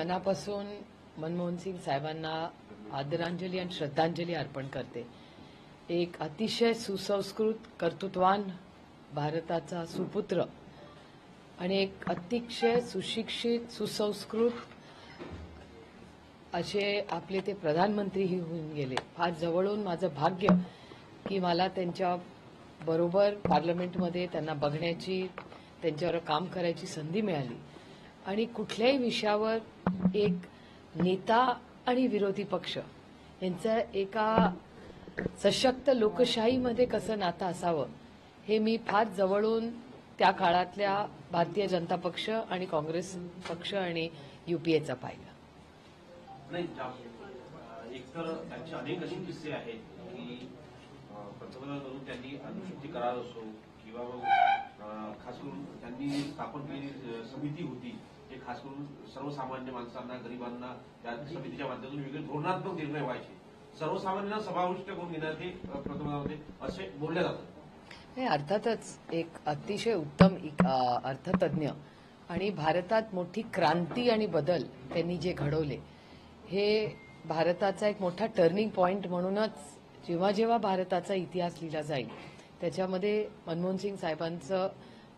मनापासून मनमोहन सिंग साहेबांना आदरांजली आणि श्रद्धांजली अर्पण करते. एक अतिशय सुसंस्कृत कर्तृत्वान भारताचा सुपुत्र आणि एक अतिशय सुशिक्षित सुसंस्कृत असे आपले ते प्रधानमंत्रीही होऊन गेले. फार जवळून माझं भाग्य की मला त्यांच्या बरोबर पार्लमेंटमध्ये त्यांना बघण्याची त्यांच्यावर काम करायची संधी मिळाली. आणि कुठल्याही विषयावर एक नेता आणि विरोधी पक्ष यांचं एका सशक्त लोकशाहीमध्ये कसं नातं असावं हे मी फार जवळून त्या काळातल्या भारतीय जनता पक्ष आणि काँग्रेस पक्ष आणि युपीएचा पाहिलं. एकतर त्यांचे अनेक असे किस्से आहेत की पंतप्रधान म्हणून त्यांनी अणुशक्ती करार असो किंवा मग खास करून त्यांनी स्थापन केलेली समिती होती ते खास करून सर्वसामान्य माणसांना गरिबांना त्या समितीच्या माध्यमातून वेगळे धोरणात्मक निर्णय व्हायचे. सर्वसामान्यांना समाविष्ट करून घेण्यात हे असे बोलले जातात. हे अर्थातच एक अतिशय उत्तम अर्थतज्ञ आणि भारतात मोठी क्रांती आणि बदल त्यांनी जे घडवले हे भारताचा एक मोठा टर्निंग पॉइंट म्हणूनच जेव्हा जेव्हा भारताचा इतिहास लिहिला जाईल त्याच्यामध्ये मनमोहन सिंग साहेबांचं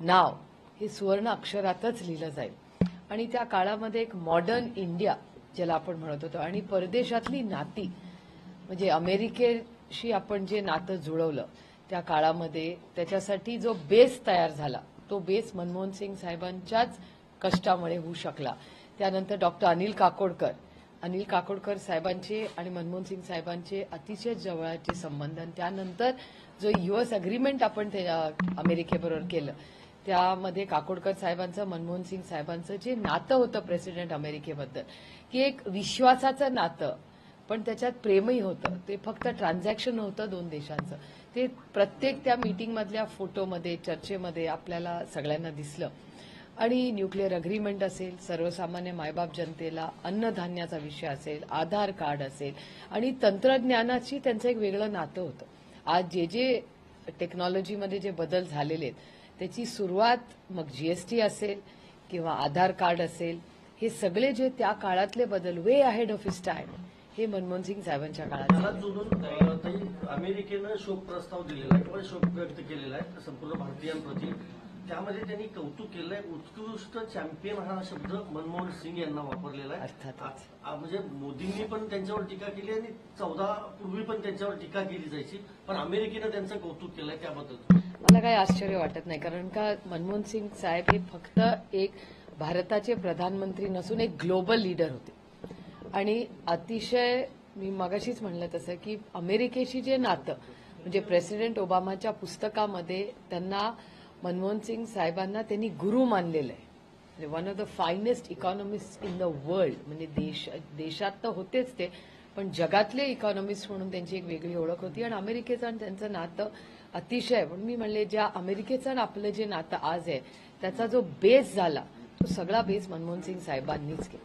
नाव हे सुवर्ण अक्षरातच लिहिलं जाईल. आणि त्या काळामध्ये एक मॉडर्न इंडिया ज्याला आपण म्हणत होतो. आणि परदेशातली नाती म्हणजे अमेरिकेशी आपण जे नातं जुळवलं त्या काळामध्ये त्याच्यासाठी जो बेस तयार झाला तो बेस मनमोहन सिंग साहेबांच्याच कष्टामुळे होऊ शकला. त्यानंतर डॉक्टर अनिल काकोडकर. अनिल काकोडकर साहेबांचे आणि मनमोहन सिंग साहेबांचे अतिशय जवळचे संबंध आणि त्यानंतर जो युएस अग्रीमेंट आपण अमेरिकेबरोबर केलं त्यामध्ये काकोडकर साहेबांचं मनमोहन सिंग साहेबांचं जे नातं होतं प्रेसिडेंट अमेरिकेबद्दल की एक विश्वासाचं नातं पण त्याच्यात प्रेमही होतं. ते फक्त ट्रान्झॅक्शन होतं दोन देशांचं. ते प्रत्येक त्या मीटिंगमधल्या फोटोमध्ये चर्चेमध्ये आपल्याला सगळ्यांना दिसलं. आणि न्यूक्लिअर अग्रीमेंट असेल सर्वसामान्य मायबाप जनतेला अन्नधान्याचा विषय असेल आधार कार्ड असेल आणि तंत्रज्ञानाची त्यांचं एक वेगळं नातं होतं. आज जे जे टेक्नॉलॉजीमध्ये जे बदल झालेले आहेत त्याची सुरुवात मग जीएसटी असेल किंवा आधार कार्ड असेल हे सगळे जे त्या काळातले बदल way ahead of his time हे मनमोहन सिंग साहेबांच्या काळात अमेरिकेनं शोक प्रस्ताव दिलेला आहे किंवा शोक व्यक्त केलेला आहे संपूर्ण भारतीयांप्रती त्यामध्ये त्यांनी कौतुक केलंय उत्कृष्ट चॅम्पियन हा शब्द मनमोहन सिंग यांना वापरलेला आहे. अर्थातच. म्हणजे मोदींनी पण त्यांच्यावर टीका केली आणि चौदा पूर्वी पण त्यांच्यावर टीका केली जायची पण अमेरिकेनं त्यांचं कौतुक केलंय त्याबद्दल. मला काही आश्चर्य वाटत नाही कारण का मनमोहन सिंग साहेब हे फक्त एक भारताचे प्रधानमंत्री नसून एक ग्लोबल लीडर होते. आणि अतिशय मी मगाशीच म्हणलं तसं की अमेरिकेशी जे नातं म्हणजे प्रेसिडेंट ओबामाच्या पुस्तकामध्ये त्यांना मनमोहन सिंग साहेबांना त्यांनी गुरु मानलेलं आहे. One of the finest economist in the world म्हणजे देश देशात तर होतेच ते पण जगातले इकॉनॉमिस्ट म्हणून त्यांची एक वेगळी ओळख होती. आणि अमेरिकेचं आणि त्यांचं नातं अतिशय पण मी म्हणले ज्या अमेरिकेचं आणि आपलं जे नातं आज आहे त्याचा जो बेस झाला तो सगळा बेस मनमोहन सिंग साहेबांनीच केला.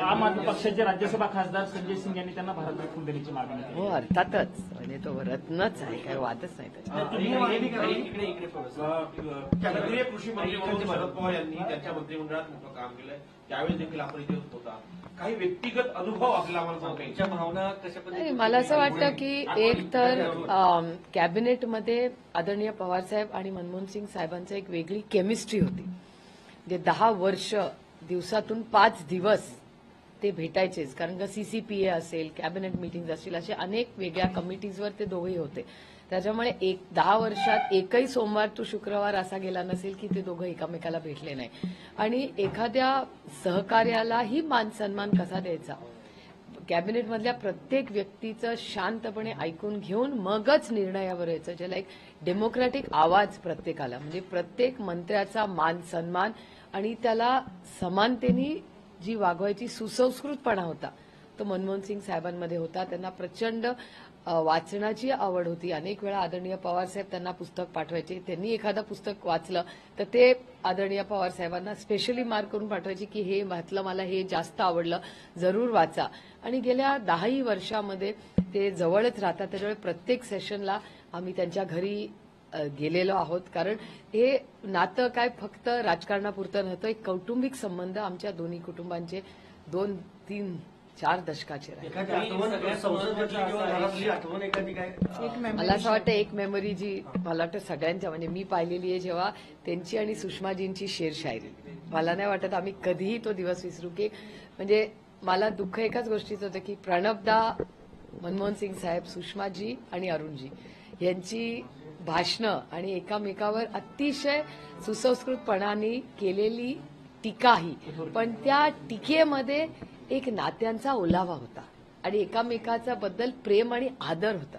आम आदमी पक्षाचे राज्यसभा खासदार संजय सिंग यांनी त्यांना भारत रत्न देण्याची मागणी केली हो अर्थातच. म्हणजे तो रत्नच आहे काही वादच नाही केंद्रीय कृषी मंत्री म्हणून शरद पवार यांनी त्यांच्या मंत्रिमंडळात मोठं काम केलंय. त्यावेळेस देखील आपण इथे होता काही व्यक्तिगत अनुभव आपल्याला आम्हाला सांगता त्यांच्या भावना कशा नाही पद्धतीने मला असं वाटतं की एक तर कॅबिनेटमध्ये आदरणीय पवारसाहेब आणि मनमोहन सिंग साहेबांचं एक वेगळी केमिस्ट्री होती. जे दहा वर्ष दिवसातून पाच दिवस ते भेटायचेच. कारण का सीसीपीए असेल कॅबिनेट मिटिंग असतील असे अनेक वेगळ्या कमिटीजवर ते दोघेही होते. त्याच्यामुळे एक दहा वर्षात एकही सोमवार तो शुक्रवार असा गेला नसेल की ते दोघं एकामेकाला भेटले नाही. आणि एखाद्या सहकार्यालाही मान सन्मान कसा द्यायचा? कॅबिनेटमधल्या प्रत्येक व्यक्तीचं शांतपणे ऐकून घेऊन मगच निर्णयावर यायचं ज्याला एक डेमोक्रॅटिक आवाज प्रत्येकाला. म्हणजे प्रत्येक मंत्र्याचा मान सन्मान आणि त्याला समानतेने जी वागवायची सुसंस्कृतपणा होता. तो मनमोहन सिंग साहेबांमध्ये होता. त्यांना प्रचंड वाचनाची आवड होती. अनेक वेळा आदरणीय पवारसाहेब त्यांना पुस्तक पाठवायचे. त्यांनी एखादं पुस्तक वाचलं तर ते आदरणीय पवार साहेबांना स्पेशली मार्क करून पाठवायचे की हे वाचलं मला हे जास्त आवडलं जरूर वाचा. आणि गेल्या दहाही वर्षामध्ये ते जवळच राहतात. त्याच्यामुळे प्रत्येक सेशनला आम्ही त्यांच्या घरी गेलेलो आहोत. कारण हे नातं काय फक्त राजकारणापुरतं नव्हतं एक कौटुंबिक संबंध आमच्या दोन्ही कुटुंबांचे दोन तीन चार दशकाचे मला असं वाटतं एक मेमरी जी मला वाटतं सगळ्यांच्या म्हणजे मी पाहिलेली आहे जेव्हा त्यांची आणि सुषमाजींची शेरशायरी. मला नाही वाटत आम्ही कधीही तो दिवस विसरू की म्हणजे मला दुःख एकाच गोष्टीचं होतं की प्रणबदा मनमोहन सिंग साहेब सुषमाजी आणि अरुणजी यांची भाषणं आणि एकामेकावर अतिशय सुसंस्कृतपणाने केलेली टीकाही. पण त्या टीकेमध्ये एक नात्यांचा ओलावा होता आणि एकामेकाचा बद्दल प्रेम आणि आदर होता.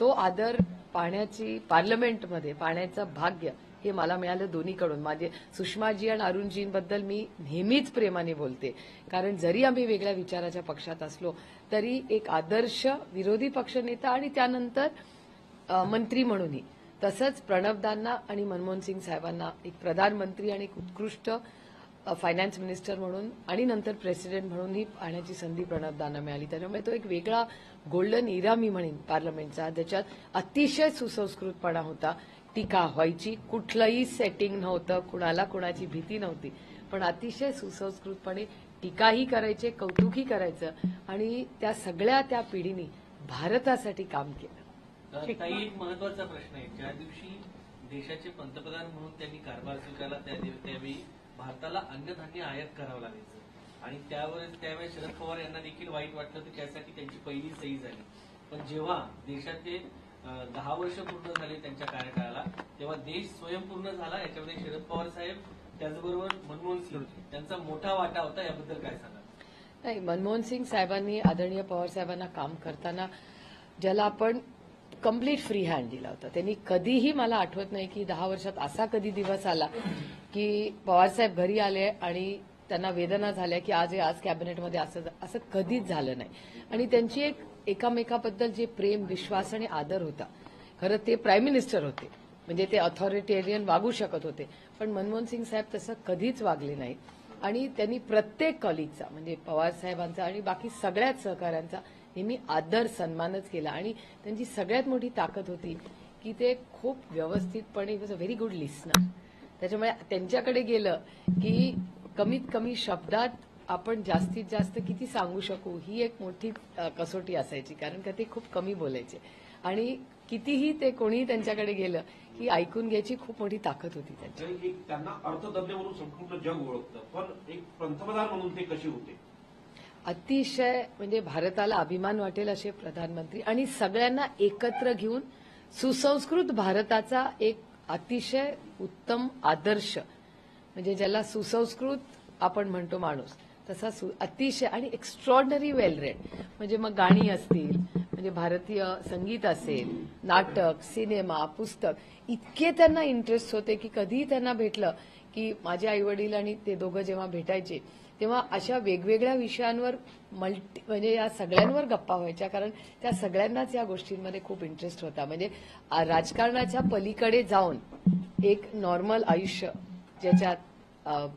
तो आदर पाण्याची पार्लमेंटमध्ये पाण्याचं भाग्य हे मला मिळालं दोन्हीकडून. माझे सुषमाजी आणि अरुणजींबद्दल मी नेहमीच प्रेमाने बोलते. कारण जरी आम्ही वेगळ्या विचाराच्या पक्षात असलो तरी एक आदर्श विरोधी पक्षनेता आणि त्यानंतर मंत्री म्हणूनही. तसंच प्रणबदांना आणि मनमोहन सिंग साहेबांना एक प्रधानमंत्री आणि एक उत्कृष्ट फायनान्स मिनिस्टर म्हणून आणि नंतर प्रेसिडेंट म्हणूनही पाहण्याची संधी प्रणवदांना मिळाली. त्याच्यामुळे तो एक वेगळा गोल्डन इरा मी म्हणेन पार्लमेंटचा ज्याच्यात अतिशय सुसंस्कृतपणा होता. टीका व्हायची कुठलंही सेटिंग नव्हतं कुणाला कुणाची भीती नव्हती. पण अतिशय सुसंस्कृतपणे टीकाही करायचे कौतुकही करायचं आणि त्या सगळ्या त्या पिढीने भारतासाठी काम केलं. काही एक महत्त्वाचा प्रश्न आहे. ज्या दिवशी देशाचे पंतप्रधान म्हणून त्यांनी कारभार स्वीकारला त्यावेळी भारताला अन्नधान्य आयात करावं लागायचं. आणि त्यावर त्यावेळेस शरद पवार यांना देखील वाईट वाटलं की त्यासाठी त्यांची पहिली सही झाली. पण जेव्हा देशाचे दहा वर्ष पूर्ण झाले त्यांच्या कार्यकाळाला तेव्हा देश स्वयंपूर्ण झाला याच्यामध्ये शरद पवार साहेब त्याचबरोबर मनमोहन सिंग त्यांचा मोठा वाटा होता. याबद्दल काय सांगा नाही मनमोहन सिंग साहेबांनी आदरणीय पवार साहेबांना काम करताना ज्याला आपण कंप्लीट फ्री हँड दिला होता. त्यांनी कधीही मला आठवत नाही की दहा वर्षात असा कधी दिवस आला की पवार साहेब घरी आले आणि त्यांना वेदना झाल्या की आज हे आज कॅबिनेटमध्ये असं असं कधीच झालं नाही. आणि त्यांची एक एकामेकाबद्दल जे प्रेम विश्वास आणि आदर होता खरं ते प्राईम मिनिस्टर होते. म्हणजे ते अथॉरिटेरियन वागू शकत होते. पण मनमोहन सिंग साहेब तसं कधीच वागले नाहीत आणि त्यांनी प्रत्येक कॉलिगचा म्हणजे पवार साहेबांचा आणि बाकी सगळ्याच सहकाऱ्यांचा नेहमी आदर सन्मानच केला. आणि त्यांची सगळ्यात मोठी ताकद होती की ते खूप व्यवस्थितपणे was a very good listener त्याच्यामुळे त्यांच्याकडे गेलं की कमीत कमी शब्दात आपण जास्तीत जास्त किती सांगू शकू ही एक मोठी कसोटी असायची. कारण का ते खूप कमी बोलायचे. आणि कितीही ते कोणीही त्यांच्याकडे गेलं की ऐकून घ्यायची खूप मोठी ताकद होती त्यांची. त्यांना अर्थतज्ञ म्हणून संपूर्ण जग ओळखतं पण एक पंतप्रधान म्हणून ते कसे होते? अतिशय म्हणजे भारताला अभिमान वाटेल असे प्रधानमंत्री आणि सगळ्यांना एकत्र घेऊन सुसंस्कृत भारताचा एक अतिशय उत्तम आदर्श म्हणजे ज्याला सुसंस्कृत आपण म्हणतो माणूस तसा सु- अतिशय आणि एक्स्ट्रॉर्डनरी वेल रेड म्हणजे मग गाणी असतील म्हणजे भारतीय संगीत असेल नाटक सिनेमा पुस्तक इतके त्यांना इंटरेस्ट होते की कधीही त्यांना भेटलं की माझे आई वडील आणि ते दोघं जेव्हा भेटायचे तेव्हा अशा वेगवेगळ्या विषयांवर मल्टी म्हणजे या सगळ्यांवर गप्पा व्हायच्या. कारण त्या सगळ्यांनाच या गोष्टींमध्ये खूप इंटरेस्ट होता. म्हणजे राजकारणाच्या पलीकडे जाऊन एक नॉर्मल आयुष्य ज्याच्यात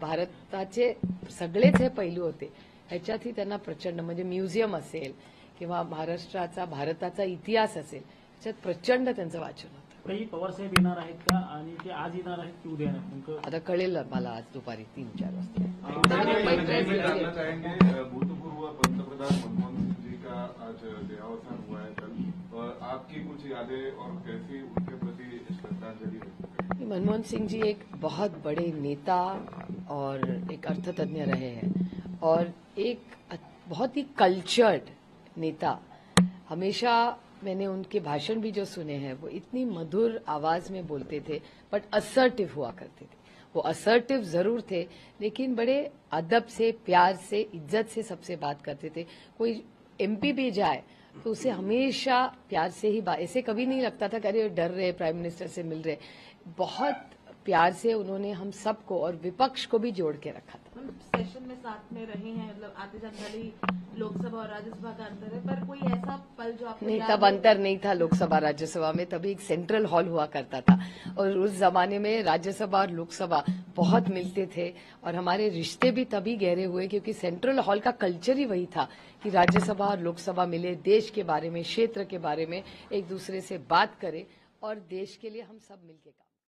भारताचे सगळेच हे पैलू होते ह्याच्यातही त्यांना प्रचंड म्हणजे म्युझियम असेल किंवा महाराष्ट्राचा भारताचा इतिहास असेल ह्याच्यात प्रचंड त्यांचं वाचन काही पवार साहेब येणार आहेत का? आणि ते आज येणार आहेत की उद्या येणार नेमकं आता कळेल मला आज दुपारी तीन चार वाजता. मैं मैं जानना चाहेंगे भूतपूर्व पंतप्रधान मनमोहन सिंह जी का आज देहावसान हुआ है कल? और आपकी कुछ यादें और कैसी उनके प्रति श्रद्धांजलि मनमोहन सिंह जी एक बहुत बड़े नेता और एक अर्थतज्ञ रहे हैं और एक बहुत ही कल्चर्ड नेता। हमेशा मैंने उनके भाषण भी जो सुने हैं, वो इतनी मधुर आवाज़ में बोलते थे बट असर्टिव हुआ करते थे। वो असर्टिव ज़रूर थे, लेकिन बड़े अदब से, प्यार से, इज़्ज़त से सबसे बात करते थे। कोई एमपी भी जाए तो उसे हमेशा प्यार से ही बात ऐसे कभी नहीं लगता था अरे, डर रहे प्राइम मिनिस्टर से मिल रहे। बहुत प्यार से उन्होंने हम सबको और विपक्ष को भी जोड़ के रखा था। हम सेशन में साथ में रहे हैं मतलब आते जाते भले ही लोकसभा और राज्यसभा का अंतर है पर कोई ऐसा पल जो आपको नहीं तब अंतर नहीं था लोकसभा राज्यसभा में तभी एक सेंट्रल हॉल हुआ करता था। और उस जमाने में राज्यसभा और लोकसभा बहुत मिलते थे और हमारे रिश्ते भी तभी गहरे हुए क्योंकि सेंट्रल हॉल का कल्चर ही वही था कि राज्यसभा और लोकसभा मिले देश के बारे में क्षेत्र के बारे में एक दूसरे से बात करें और देश के लिए हम सब मिलके काम